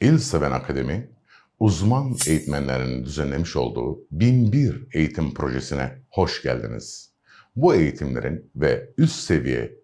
İl Seven Akademi, uzman eğitmenlerinin düzenlemiş olduğu 1001 eğitim projesine hoş geldiniz. Bu eğitimlerin ve üst seviye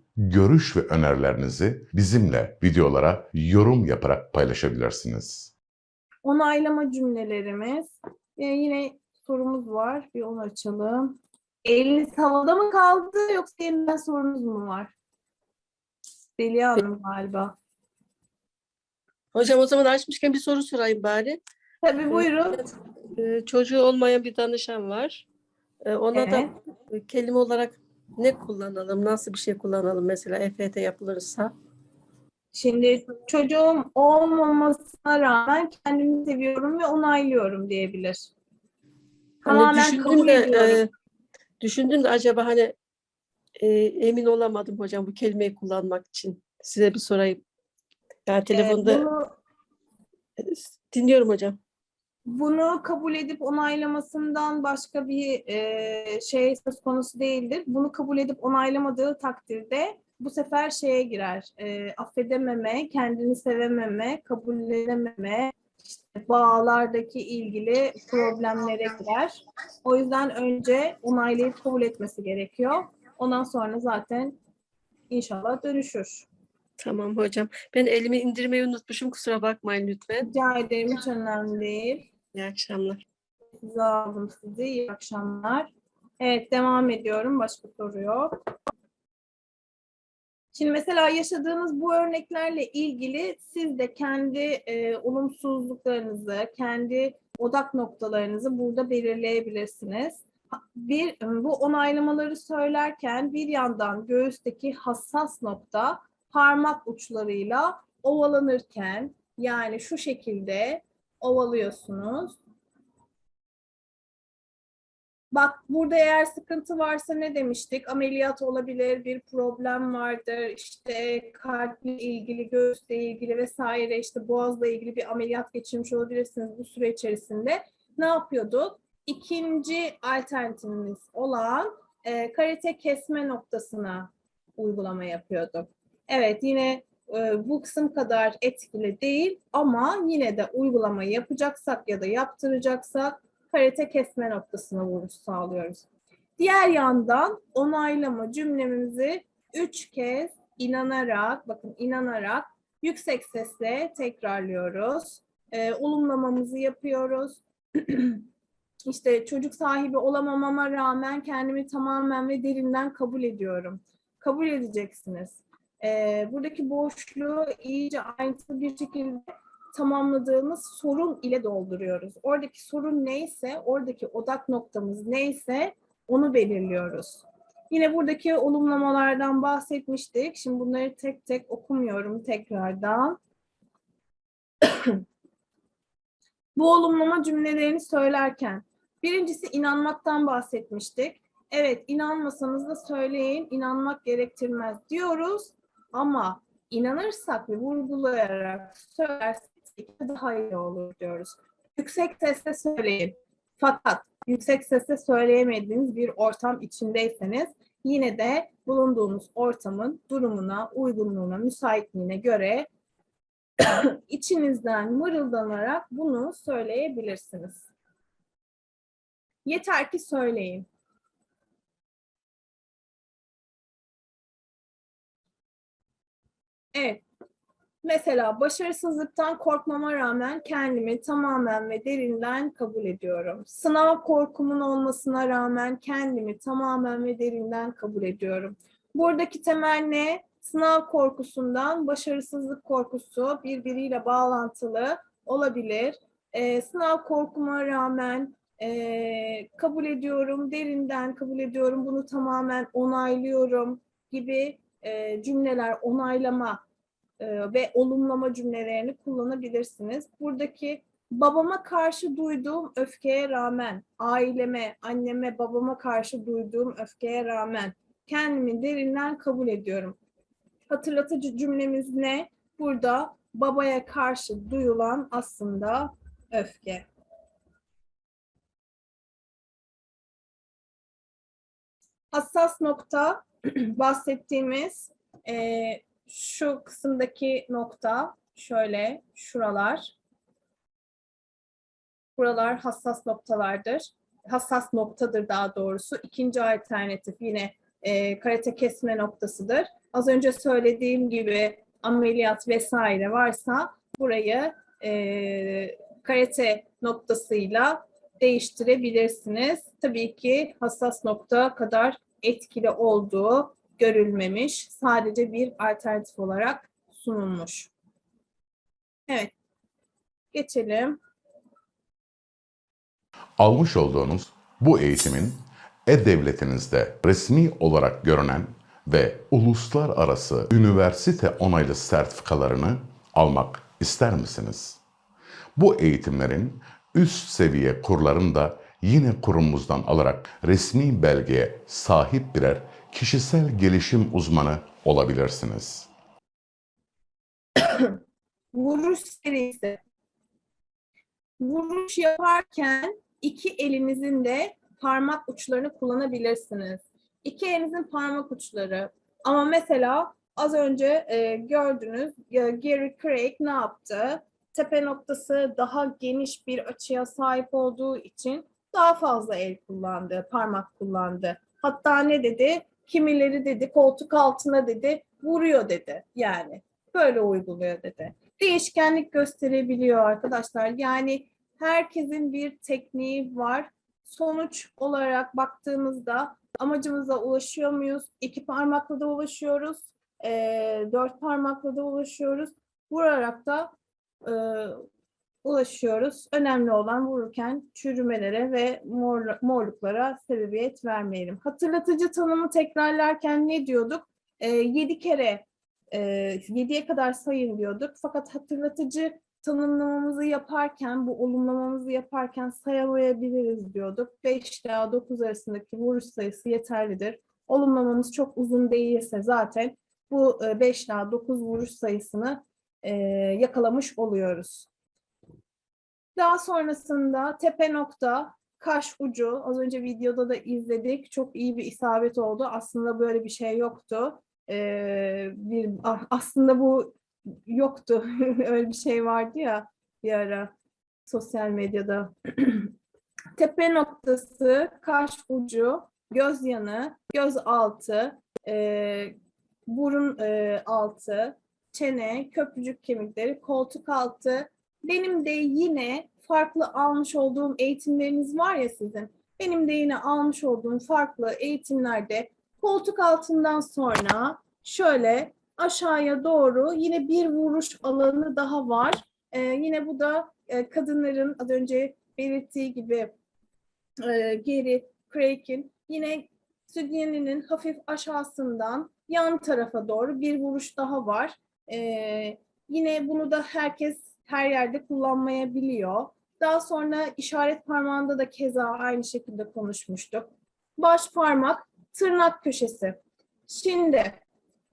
görüş ve önerilerinizi bizimle videolara yorum yaparak paylaşabilirsiniz. Onaylama cümlelerimiz. Ee, yine sorumuz var. Bir onu açalım. Eliniz havada mı kaldı yoksa yeniden sorunuz mu var? Deliha Hanım galiba. Hocam o zaman açmışken bir soru sorayım bari. Tabii buyurun. Ee, çocuğu olmayan bir danışan var. Ee, ona da Evet. e, kelime olarak ne kullanalım, nasıl bir şey kullanalım mesela EFT yapılırsa? Şimdi çocuğum olmamasına rağmen kendimi seviyorum ve onaylıyorum diyebilir. Hani düşündüm de, e, düşündüm de acaba hani e, emin olamadım hocam bu kelimeyi kullanmak için. Size bir sorayım. Yani Ee, telefonda bunu, dinliyorum hocam. Bunu kabul edip onaylamasından başka bir e, şey söz konusu değildir. Bunu kabul edip onaylamadığı takdirde bu sefer şeye girer. E, affedememe, kendini sevememe, kabullenememe, işte bağlardaki ilgili problemlere girer. O yüzden önce onaylayıp kabul etmesi gerekiyor. Ondan sonra zaten inşallah dönüşür. Tamam hocam. Ben elimi indirmeyi unutmuşum. Kusura bakmayın lütfen. Rica ederim hiç önemli değil. İyi akşamlar. Size aldım sizi. İyi akşamlar. Evet devam ediyorum. Başka soru yok. Şimdi mesela yaşadığınız bu örneklerle ilgili siz de kendi e, olumsuzluklarınızı, kendi odak noktalarınızı burada belirleyebilirsiniz. Bir, bu onaylamaları söylerken bir yandan göğüsteki hassas nokta parmak uçlarıyla ovalanırken yani şu şekilde ovalıyorsunuz. Bak burada eğer sıkıntı varsa ne demiştik? Ameliyat olabilir, bir problem vardır, işte kalple ilgili, göğüsle ilgili vesaire, işte boğazla ilgili bir ameliyat geçirmiş olabilirsiniz bu süre içerisinde. Ne yapıyorduk? İkinci alternatifimiz olan e, karate kesme noktasına uygulama yapıyorduk. Evet yine e, bu kısım kadar etkili değil ama yine de uygulama yapacaksak ya da yaptıracaksak karate kesme noktasına vuruş sağlıyoruz. Diğer yandan onaylama cümlemizi üç kez inanarak, bakın inanarak yüksek sesle tekrarlıyoruz. Ee, olumlamamızı yapıyoruz. işte çocuk sahibi olamamama rağmen kendimi tamamen ve derinden kabul ediyorum. Kabul edeceksiniz. Ee, buradaki boşluğu iyice ayrıntılı bir şekilde tamamladığımız sorun ile dolduruyoruz. Oradaki sorun neyse, oradaki odak noktamız neyse onu belirliyoruz. Yine buradaki olumlamalardan bahsetmiştik. Şimdi bunları tek tek okumuyorum tekrardan. Bu olumlama cümlelerini söylerken birincisi inanmaktan bahsetmiştik. Evet, inanmasanız da söyleyin, inanmak gerektirmez diyoruz. Ama inanırsak ve vurgulayarak söylersek daha iyi olur diyoruz. Yüksek sesle söyleyin. Fakat yüksek sesle söyleyemediğiniz bir ortam içindeyseniz yine de bulunduğunuz ortamın durumuna, uygunluğuna, müsaitliğine göre içinizden mırıldanarak bunu söyleyebilirsiniz. Yeter ki söyleyin. Evet. Mesela başarısızlıktan korkmama rağmen kendimi tamamen ve derinden kabul ediyorum. Sınav korkumun olmasına rağmen kendimi tamamen ve derinden kabul ediyorum. Buradaki temel ne? Sınav korkusundan başarısızlık korkusu birbiriyle bağlantılı olabilir. Ee, sınav korkuma rağmen ee, kabul ediyorum, derinden kabul ediyorum, bunu tamamen onaylıyorum gibi ee, cümleler onaylama e, ve olumlama cümlelerini kullanabilirsiniz. Buradaki babama karşı duyduğum öfkeye rağmen, aileme, anneme, babama karşı duyduğum öfkeye rağmen kendimi derinden kabul ediyorum. Hatırlatıcı cümlemiz ne? Burada babaya karşı duyulan aslında öfke. Hassas nokta bahsettiğimiz eee, şu kısımdaki nokta şöyle şuralar. Buralar hassas noktalardır. Hassas noktadır daha doğrusu. İkinci alternatif yine eee, karate kesme noktasıdır. Az önce söylediğim gibi ameliyat vesaire varsa burayı eee karate noktasıyla değiştirebilirsiniz. Tabii ki hassas nokta kadar etkili olduğu görülmemiş. Sadece bir alternatif olarak sunulmuş. Evet. Geçelim. Almış olduğunuz bu eğitimin e-devletinizde resmi olarak görünen ve uluslararası üniversite onaylı sertifikalarını almak ister misiniz? Bu eğitimlerin üst seviye kurlarını da yine kurumumuzdan alarak resmi belgeye sahip birer kişisel gelişim uzmanı olabilirsiniz. Vuruş serisi. Vuruş yaparken iki elinizin de parmak uçlarını kullanabilirsiniz. İki elinizin parmak uçları. Ama mesela az önce e, gördünüz e, Gary Craig ne yaptı? Tepe noktası daha geniş bir açıya sahip olduğu için daha fazla el kullandı, parmak kullandı. Hatta ne dedi? Kimileri dedi koltuk altına dedi, vuruyor dedi yani. Böyle uyguluyor dedi. Değişkenlik gösterebiliyor arkadaşlar. Yani herkesin bir tekniği var. Sonuç olarak baktığımızda amacımıza ulaşıyor muyuz? İki parmakla da ulaşıyoruz. eee, dört parmakla da ulaşıyoruz. Vurarak da eee, ulaşıyoruz. Önemli olan vururken çürümelere ve mor, morluklara sebebiyet vermeyelim. Hatırlatıcı tanımı tekrarlarken ne diyorduk? Eee yedi kere e, 7'ye kadar sayın diyorduk. Fakat hatırlatıcı tanımlamamızı yaparken, bu olumlamamızı yaparken sayamayabiliriz diyorduk. 5 ila 9 arasındaki vuruş sayısı yeterlidir. Olumlamamız çok uzun değilse zaten bu 5 ila 9 vuruş sayısını e, yakalamış oluyoruz. Daha sonrasında tepe nokta, kaş ucu, az önce videoda da izledik. Çok iyi bir isabet oldu. Aslında böyle bir şey yoktu. Ee, bir ah, aslında bu yoktu. Öyle bir şey vardı ya bir ara sosyal medyada. Tepe noktası, kaş ucu, göz yanı, göz altı, e, burun e, altı, çene, köprücük kemikleri, koltuk altı. Benim de yine farklı almış olduğum eğitimleriniz var ya sizin. Benim de yine almış olduğum farklı eğitimlerde koltuk altından sonra şöyle aşağıya doğru yine bir vuruş alanı daha var. Ee, yine bu da e, kadınların az önce belirttiği gibi e, geri Craig'in yine sütyeninin hafif aşağısından yan tarafa doğru bir vuruş daha var. Ee, yine bunu da herkes her yerde kullanmayabiliyor. Daha sonra işaret parmağında da keza aynı şekilde konuşmuştuk. Baş parmak tırnak köşesi. Şimdi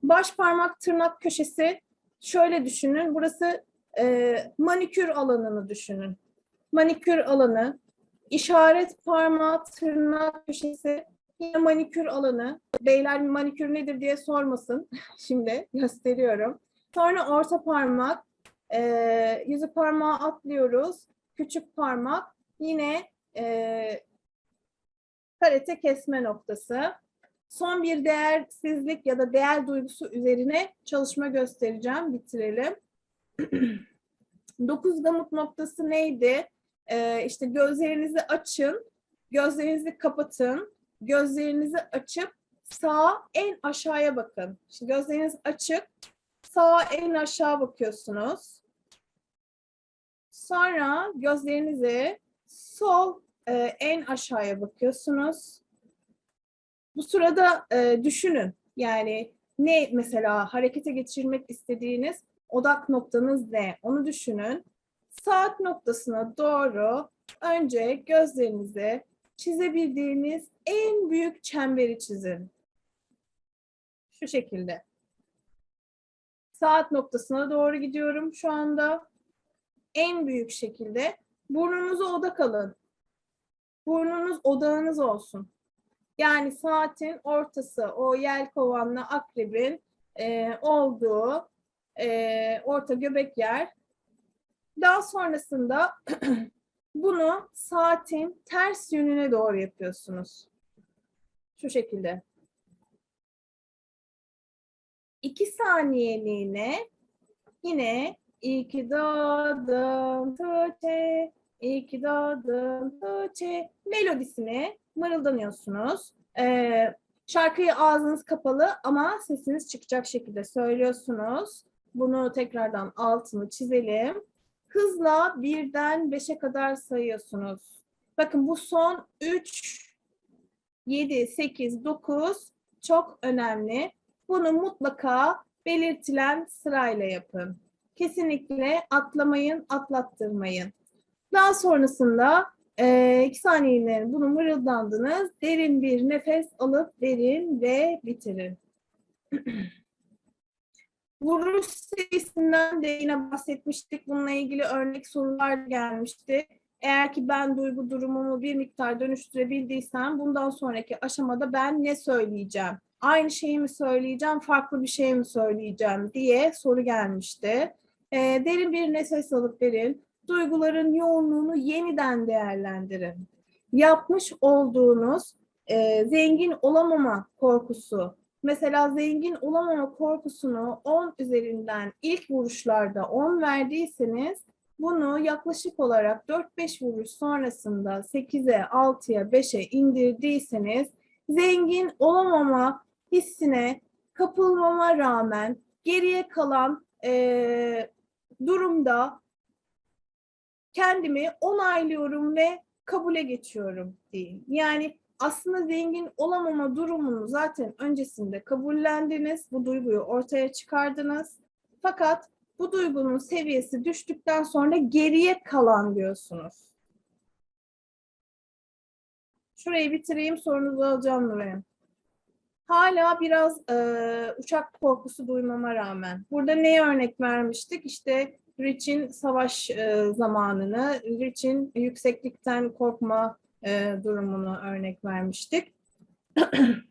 baş parmak tırnak köşesi şöyle düşünün. Burası e, manikür alanını düşünün. Manikür alanı, işaret parmağı tırnak köşesi, yine manikür alanı. Beyler manikür nedir diye sormasın. Şimdi gösteriyorum. Sonra orta parmak, e, yüzü parmağı atlıyoruz. Küçük parmak, yine e, karate kesme noktası. Son bir değersizlik ya da değer duygusu üzerine çalışma göstereceğim. Bitirelim. Dokuz gamut noktası neydi? Ee, işte gözlerinizi açın, gözlerinizi kapatın, gözlerinizi açıp sağ en aşağıya bakın. Şimdi gözleriniz açık, sağ en aşağı bakıyorsunuz. Sonra gözlerinizi sol e, en aşağıya bakıyorsunuz. Bu sırada e, düşünün. Yani ne mesela harekete geçirmek istediğiniz odak noktanız ne? Onu düşünün. saat noktasına doğru önce gözlerinizi çizebildiğiniz en büyük çemberi çizin. Şu şekilde. Saat noktasına doğru gidiyorum şu anda. En büyük şekilde burnunuza odak alın. Burnunuz odağınız olsun. Yani saatin ortası, o yelkovanla akrebin e, olduğu e, orta göbek yer. Daha sonrasında bunu saatin ters yönüne doğru yapıyorsunuz. Şu şekilde. İki saniyeliğine yine iyi ki doğdun Tuğçe, iyi ki doğdun Tuğçe melodisini mırıldanıyorsunuz. Ee, şarkıyı ağzınız kapalı ama sesiniz çıkacak şekilde söylüyorsunuz. Bunu tekrardan altını çizelim. Hızla birden beşe kadar sayıyorsunuz. Bakın bu son 3, 7, 8, 9 çok önemli. Bunu mutlaka belirtilen sırayla yapın. Kesinlikle atlamayın, atlattırmayın. Daha sonrasında eee iki saniyeliğine bunu mırıldandınız. Derin bir nefes alıp verin ve bitirin. Vuruş sayısından de yine bahsetmiştik. Bununla ilgili örnek sorular gelmişti. Eğer ki ben duygu durumumu bir miktar dönüştürebildiysem bundan sonraki aşamada ben ne söyleyeceğim? Aynı şeyi mi söyleyeceğim, farklı bir şey mi söyleyeceğim diye soru gelmişti. Ee, derin bir nefes alıp verin. Duyguların yoğunluğunu yeniden değerlendirin. Yapmış olduğunuz e, zengin olamama korkusu, mesela zengin olamama korkusunu 10 üzerinden ilk vuruşlarda 10 verdiyseniz bunu yaklaşık olarak 4-5 vuruş sonrasında 8'e, 6'ya, 5'e indirdiyseniz zengin olamama hissine kapılmama rağmen geriye kalan eee, durumda kendimi onaylıyorum ve kabule geçiyorum diyeyim. Yani aslında zengin olamama durumunu zaten öncesinde kabullendiniz, bu duyguyu ortaya çıkardınız. Fakat bu duygunun seviyesi düştükten sonra geriye kalan diyorsunuz. Şurayı bitireyim, sorunuzu alacağım Nuray'ım. Hala biraz eee, uçak korkusu duymama rağmen. Burada neye örnek vermiştik? İşte Rich'in savaş eee, zamanını, Rich'in yükseklikten korkma eee, durumunu örnek vermiştik.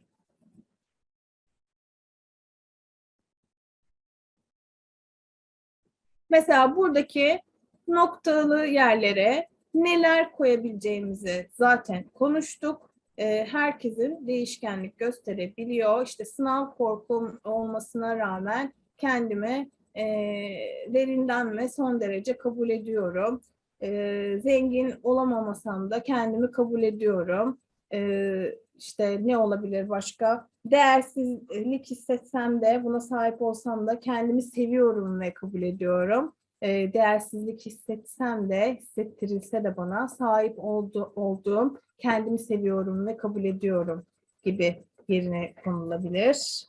Mesela buradaki noktalı yerlere neler koyabileceğimizi zaten konuştuk. Ee, herkesin değişkenlik gösterebiliyor. İşte sınav korkum olmasına rağmen kendimi e, derinden ve son derece kabul ediyorum. Ee, zengin olamamasam da kendimi kabul ediyorum. Ee, işte ne olabilir başka? Değersizlik hissetsem de buna sahip olsam da kendimi seviyorum ve kabul ediyorum. Ee, değersizlik hissetsem de hissettirilse de bana sahip oldu, olduğum kendimi seviyorum ve kabul ediyorum gibi yerine konulabilir.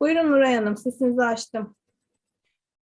Buyurun Nuray Hanım, sesinizi açtım.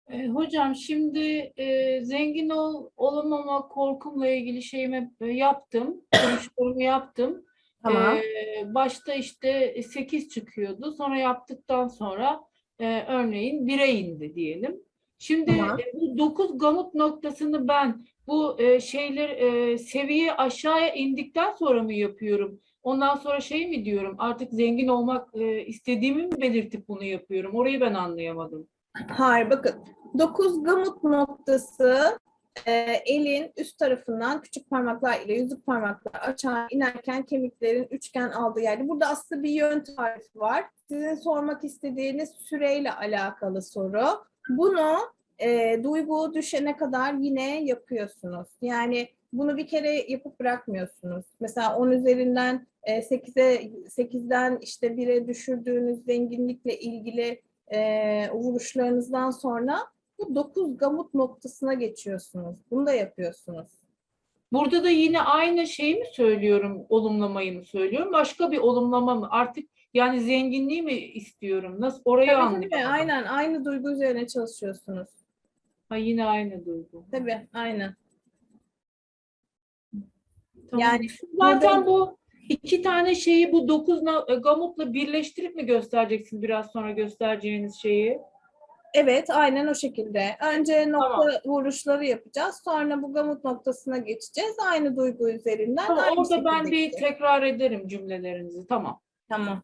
E, hocam şimdi e, zengin ol, olamama korkumla ilgili şeyimi e, yaptım. Konuşmalarımı yaptım. Tamam. E, başta işte 8 çıkıyordu. Sonra yaptıktan sonra e, örneğin 1'e indi diyelim. Şimdi Tamam. e, bu 9 gamut noktasını ben bu e, şeyler e, seviye aşağıya indikten sonra mı yapıyorum? Ondan sonra şey mi diyorum artık zengin olmak e, istediğimi mi belirtip bunu yapıyorum? Orayı ben anlayamadım. Hayır bakın. Dokuz gamut noktası e, elin üst tarafından küçük parmaklar ile yüzük parmaklar aşağı inerken kemiklerin üçgen aldığı yerde. Burada aslında bir yön tarifi var. Sizin sormak istediğiniz süreyle alakalı soru. Bunu e, duygu düşene kadar yine yapıyorsunuz. Yani bunu bir kere yapıp bırakmıyorsunuz. Mesela 10 üzerinden e, 8'e 8'den işte 1'e düşürdüğünüz zenginlikle ilgili e, vuruşlarınızdan sonra bu 9 gamut noktasına geçiyorsunuz. Bunu da yapıyorsunuz. Burada da yine aynı şeyi mi söylüyorum, olumlamayı mı söylüyorum, başka bir olumlama mı? Artık Yani zenginliği mi istiyorum? Nasıl orayı Tabii anlayamadım. tabii, aynen aynı duygu üzerine çalışıyorsunuz. Ha, yine aynı duygu. Tabii aynen. Tamam. Yani Zaten bu iki tane şeyi bu dokuz e, gamutla birleştirip mi göstereceksin biraz sonra göstereceğiniz şeyi? Evet, aynen o şekilde. Önce nokta Tamam. vuruşları yapacağız. Sonra bu gamut noktasına geçeceğiz. Aynı duygu üzerinden. Tamam, aynı orada ben şekilde bir gideceğiz. tekrar ederim cümlelerinizi. Tamam. Tamam.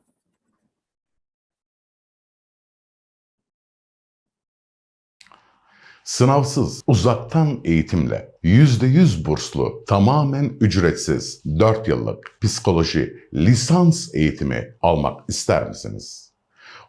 Sınavsız, uzaktan eğitimle %100 burslu, tamamen ücretsiz 4 yıllık psikoloji lisans eğitimi almak ister misiniz?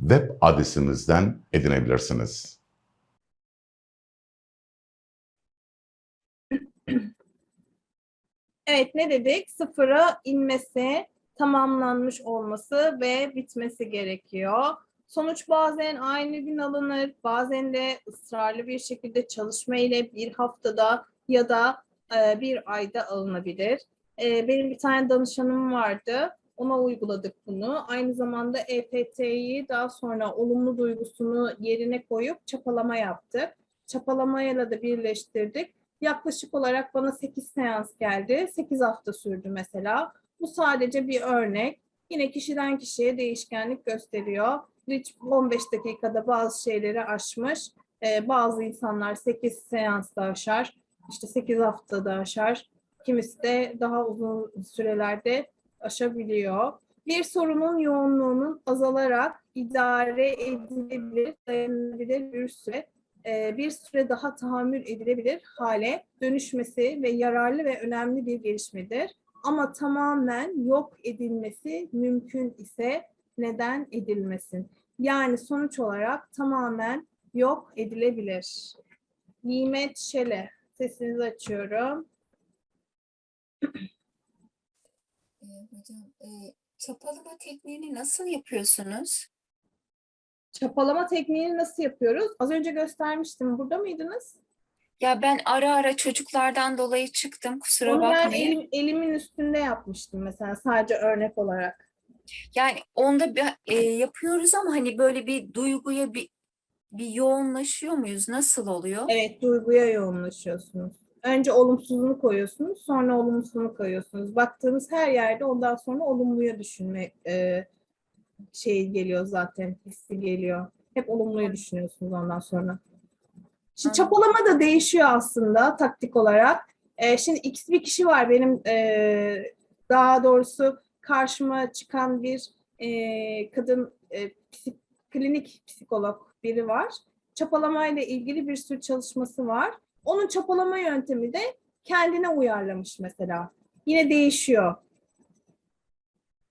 web adresimizden edinebilirsiniz. Evet ne dedik? Sıfıra inmesi, tamamlanmış olması ve bitmesi gerekiyor. Sonuç bazen aynı gün alınır, bazen de ısrarlı bir şekilde çalışma ile bir haftada ya da bir ayda alınabilir. Benim bir tane danışanım vardı. Ona uyguladık bunu. Aynı zamanda EPT'yi daha sonra olumlu duygusunu yerine koyup çapalama yaptık. Çapalamayla da birleştirdik. Yaklaşık olarak bana 8 seans geldi. 8 hafta sürdü mesela. Bu sadece bir örnek. Yine kişiden kişiye değişkenlik gösteriyor. Hiç 15 dakikada bazı şeyleri aşmış. Ee, bazı insanlar 8 seansta aşar. işte 8 haftada aşar. Kimisi de daha uzun sürelerde aşabiliyor. Bir sorunun yoğunluğunun azalarak idare edilebilir, dayanılabilir bir süre e, bir süre daha tahammül edilebilir hale dönüşmesi ve yararlı ve önemli bir gelişmedir. Ama tamamen yok edilmesi mümkün ise neden edilmesin? Yani sonuç olarak tamamen yok edilebilir. Nimet Şele, sesinizi açıyorum. Hocam, e, çapalama tekniğini nasıl yapıyorsunuz? Çapalama tekniğini nasıl yapıyoruz? Az önce göstermiştim. Burada mıydınız? Ya ben ara ara çocuklardan dolayı çıktım, kusura Onu ben bakmayın. elim- elimin üstünde yapmıştım mesela sadece örnek olarak. Yani onda bir, e, yapıyoruz ama hani böyle bir duyguya bir bir yoğunlaşıyor muyuz? Nasıl oluyor? Evet, duyguya yoğunlaşıyorsunuz. Önce olumsuzunu koyuyorsunuz, sonra olumsuzunu koyuyorsunuz. Baktığınız her yerde ondan sonra olumluya düşünme e, şey geliyor zaten, hissi geliyor. Hep olumluyu düşünüyorsunuz ondan sonra. Şimdi çapalama da değişiyor aslında taktik olarak. E, şimdi X bir kişi var benim e, daha doğrusu karşıma çıkan bir e, kadın e, psik- klinik psikolog biri var. Çapalamayla ilgili bir sürü çalışması var. Onun çapalama yöntemi de kendine uyarlamış mesela. Yine değişiyor.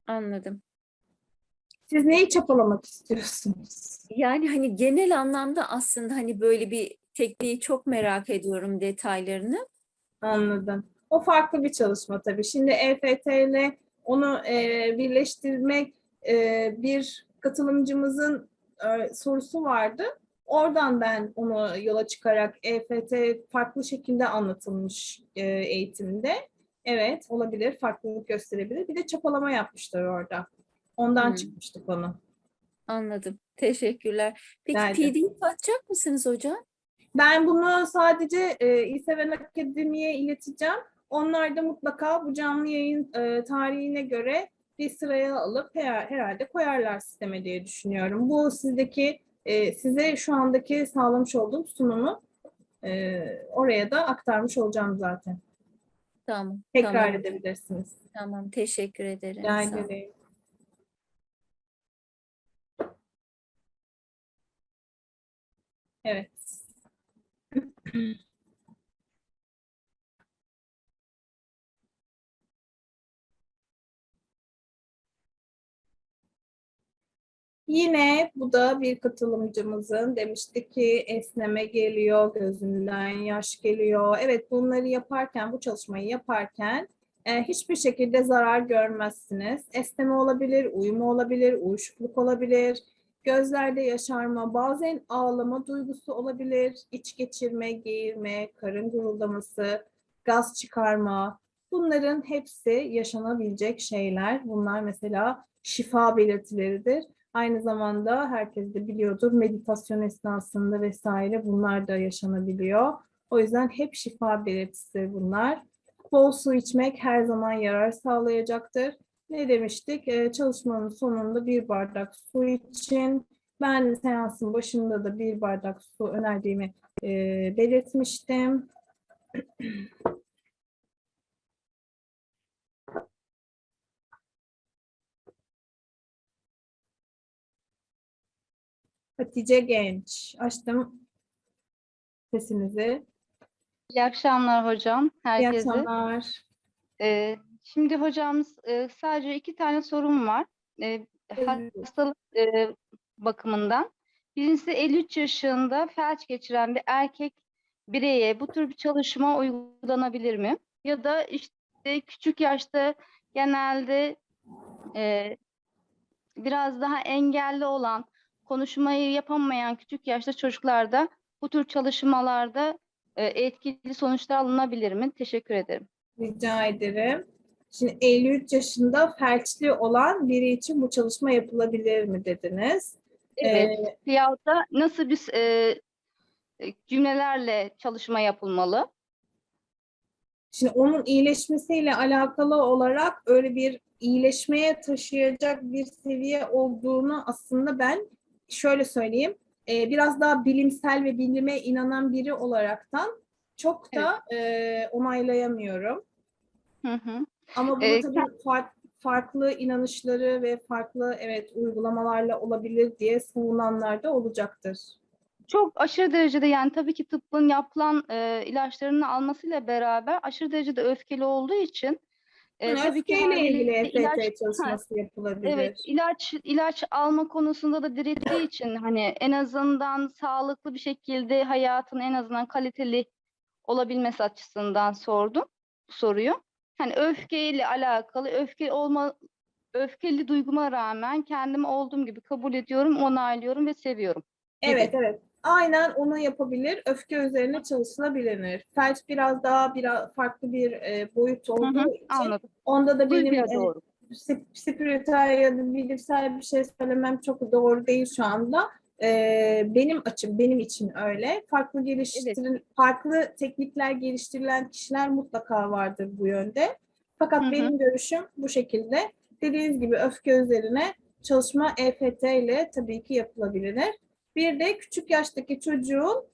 Anladım. Siz neyi çapalamak istiyorsunuz? Yani hani genel anlamda aslında hani böyle bir tekniği çok merak ediyorum detaylarını. Anladım. O farklı bir çalışma tabii. Şimdi EFT ile onu e, birleştirmek e, bir katılımcımızın e, sorusu vardı. Oradan ben onu yola çıkarak EFT farklı şekilde anlatılmış e, eğitimde. Evet, olabilir, farklılık gösterebilir. Bir de çapalama yapmışlar orada. Ondan Hmm. çıkmıştı konu. Anladım. Teşekkürler. Peki? PDF atacak mısınız hocam? Ben bunu sadece e, İseven Akademi'ye ileteceğim. Onlar da mutlaka bu canlı yayın e, tarihine göre bir sıraya alıp her- herhalde koyarlar sisteme diye düşünüyorum. Bu sizdeki e, size şu andaki sağlamış olduğum sunumu e, oraya da aktarmış olacağım zaten. Tamam. Tekrar tamam, edebilirsiniz. Tamam. Teşekkür ederim. Rica ederim. Evet. Yine bu da bir katılımcımızın demişti ki esneme geliyor, gözünden yaş geliyor. Evet bunları yaparken, bu çalışmayı yaparken e, hiçbir şekilde zarar görmezsiniz. Esneme olabilir, uyuma olabilir, uyuşukluk olabilir, gözlerde yaşarma, bazen ağlama duygusu olabilir, iç geçirme, geğirme, karın guruldaması, gaz çıkarma. Bunların hepsi yaşanabilecek şeyler. Bunlar mesela şifa belirtileridir. Aynı zamanda herkes de biliyordur meditasyon esnasında vesaire bunlar da yaşanabiliyor. O yüzden hep şifa belirtisi bunlar. Bol su içmek her zaman yarar sağlayacaktır. Ne demiştik? Ee, çalışmanın sonunda bir bardak su için. Ben seansın başında da bir bardak su önerdiğimi e, belirtmiştim. Hatice Genç. Açtım sesinizi. İyi akşamlar hocam İyi herkese. akşamlar. Ee, şimdi hocam e, sadece iki tane sorum var. Buyurun. hastalık e, bakımından. Birincisi 53 yaşında felç geçiren bir erkek bireye bu tür bir çalışma uygulanabilir mi? Ya da işte küçük yaşta genelde e, biraz daha engelli olan, konuşmayı yapamayan küçük yaşta çocuklarda bu tür çalışmalarda e, etkili sonuçlar alınabilir mi? Teşekkür ederim. Rica ederim. Şimdi 53 yaşında felçli olan biri için bu çalışma yapılabilir mi dediniz? Evet. Ee, Yahut da nasıl bir e, e, cümlelerle çalışma yapılmalı? Şimdi onun iyileşmesiyle alakalı olarak öyle bir iyileşmeye taşıyacak bir seviye olduğunu aslında ben şöyle söyleyeyim. e, biraz daha bilimsel ve bilime inanan biri olaraktan çok da e, onaylayamıyorum. Hı hı. Ama bu Ee, tabii fark- farklı inanışları ve farklı evet uygulamalarla olabilir diye savunanlar da olacaktır. Çok aşırı derecede yani tabii ki tıbbın yapılan e, ilaçlarını almasıyla beraber aşırı derecede öfkeli olduğu için e, tabii ki ilgili EFT ilaç- çalışması yapılabilir. Evet, ilaç ilaç alma konusunda da direttiği için hani en azından sağlıklı bir şekilde hayatın en azından kaliteli olabilmesi açısından sordum soruyu. Hani öfkeyle alakalı öfke olma öfkeli duyguma rağmen kendimi olduğum gibi kabul ediyorum, onaylıyorum ve seviyorum. Evet, evet. Aynen onu yapabilir. Öfke üzerine çalışılabilir. Felç biraz daha biraz farklı bir e, boyut Hı olduğu hı, için anladım. onda da benim e, doğru. spiritüel ya da bilimsel bir şey söylemem çok doğru değil şu anda. Ee, benim açım, benim için öyle. Farklı geliştirin, farklı teknikler geliştirilen kişiler mutlaka vardır bu yönde. Fakat Hı hı. benim görüşüm bu şekilde. Dediğiniz gibi öfke üzerine çalışma EFT ile tabii ki yapılabilir. Bir de küçük yaştaki çocuğun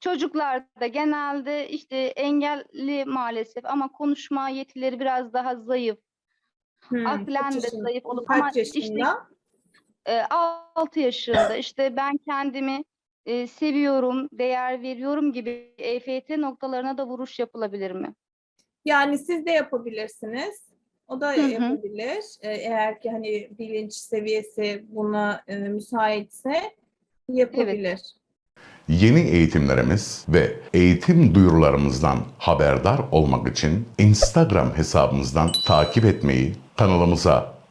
Çocuklarda genelde işte engelli maalesef ama konuşma yetileri biraz daha zayıf. hmm, Aklen kaç de yaşında- zayıf olup kaç ama işte yaşında? e, 6 yaşında işte ben kendimi e, seviyorum, değer veriyorum gibi EFT noktalarına da vuruş yapılabilir mi? Yani siz de yapabilirsiniz. O da Hı hı. yapabilir. Ee, Eğer ki hani bilinç seviyesi buna e, müsaitse yapabilir. Yeni eğitimlerimiz ve eğitim duyurularımızdan haberdar olmak için Instagram hesabımızdan takip etmeyi, kanalımıza